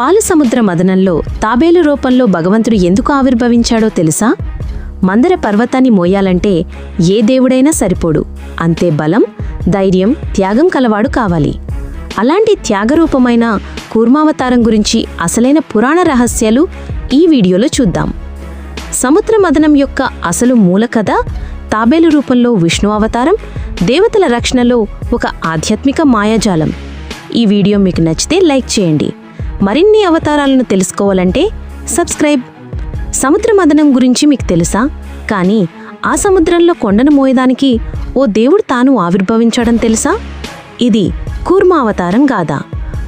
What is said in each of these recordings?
పాలసముద్ర మదనంలో తాబేలు రూపంలో భగవంతుడు ఎందుకు ఆవిర్భవించాడో తెలుసా? మందర పర్వతాన్ని మోయాలంటే ఏ దేవుడైనా సరిపోడు. అంతే బలం ధైర్యం త్యాగం కలవాడు కావాలి. అలాంటి త్యాగరూపమైన కూర్మావతారం గురించి అసలైన పురాణ రహస్యాలు ఈ వీడియోలో చూద్దాం. సముద్ర మదనం యొక్క అసలు మూల కథ తాబేలు రూపంలో విష్ణు అవతారం దేవతల రక్షణలో ఒక ఆధ్యాత్మిక మాయాజాలం. ఈ వీడియో మీకు నచ్చితే లైక్ చేయండి. మరిన్ని అవతారాలను తెలుసుకోవాలంటే సబ్స్క్రైబ్. సముద్ర మదనం గురించి మీకు తెలుసా? కానీ ఆ సముద్రంలో కొండను మోయడానికి ఓ దేవుడు తాను ఆవిర్భవించడం తెలుసా? ఇది కూర్మావతారం గాదా.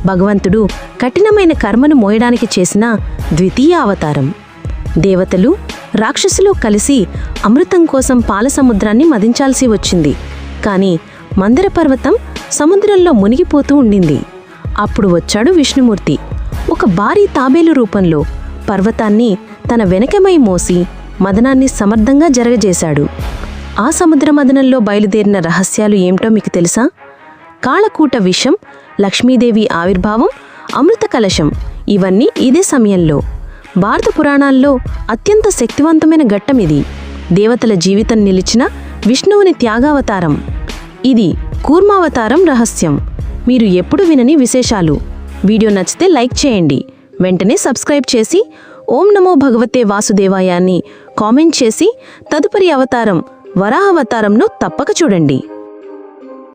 భగవంతుడు కఠినమైన కర్మను మోయడానికి చేసిన ద్వితీయ అవతారం. దేవతలు రాక్షసులు కలిసి అమృతం కోసం పాల సముద్రాన్ని మదించాల్సి వచ్చింది. కానీ మందర పర్వతం సముద్రంలో మునిగిపోతూ ఉండింది. అప్పుడు వచ్చాడు విష్ణుమూర్తి. ఒక భారీ తాబేలు రూపంలో పర్వతాన్ని తన వెనకమై మోసి మదనాన్ని సమర్థంగా జరగజేశాడు. ఆ సముద్ర మదనంలో బయలుదేరిన రహస్యాలు ఏమిటో మీకు తెలుసా? కాళకూట విషం లక్ష్మీదేవి ఆవిర్భావం అమృత కలశం ఇవన్నీ ఇదే సమయంలో. భారత పురాణాల్లో అత్యంత శక్తివంతమైన ఘట్టం ఇది. దేవతల జీవితం నిలిచిన విష్ణువుని త్యాగావతారం. ఇది కూర్మావతారం రహస్యం. మీరు ఎప్పుడు వినని విశేషాలు. వీడియో నచ్చితే లైక్ చేయండి. వెంటనే సబ్స్క్రైబ్ చేసి ఓం నమో భగవతే వాసుదేవాయాన్ని కామెంట్ చేసి తదుపరి అవతారం వరాహ అవతారంను తప్పక చూడండి.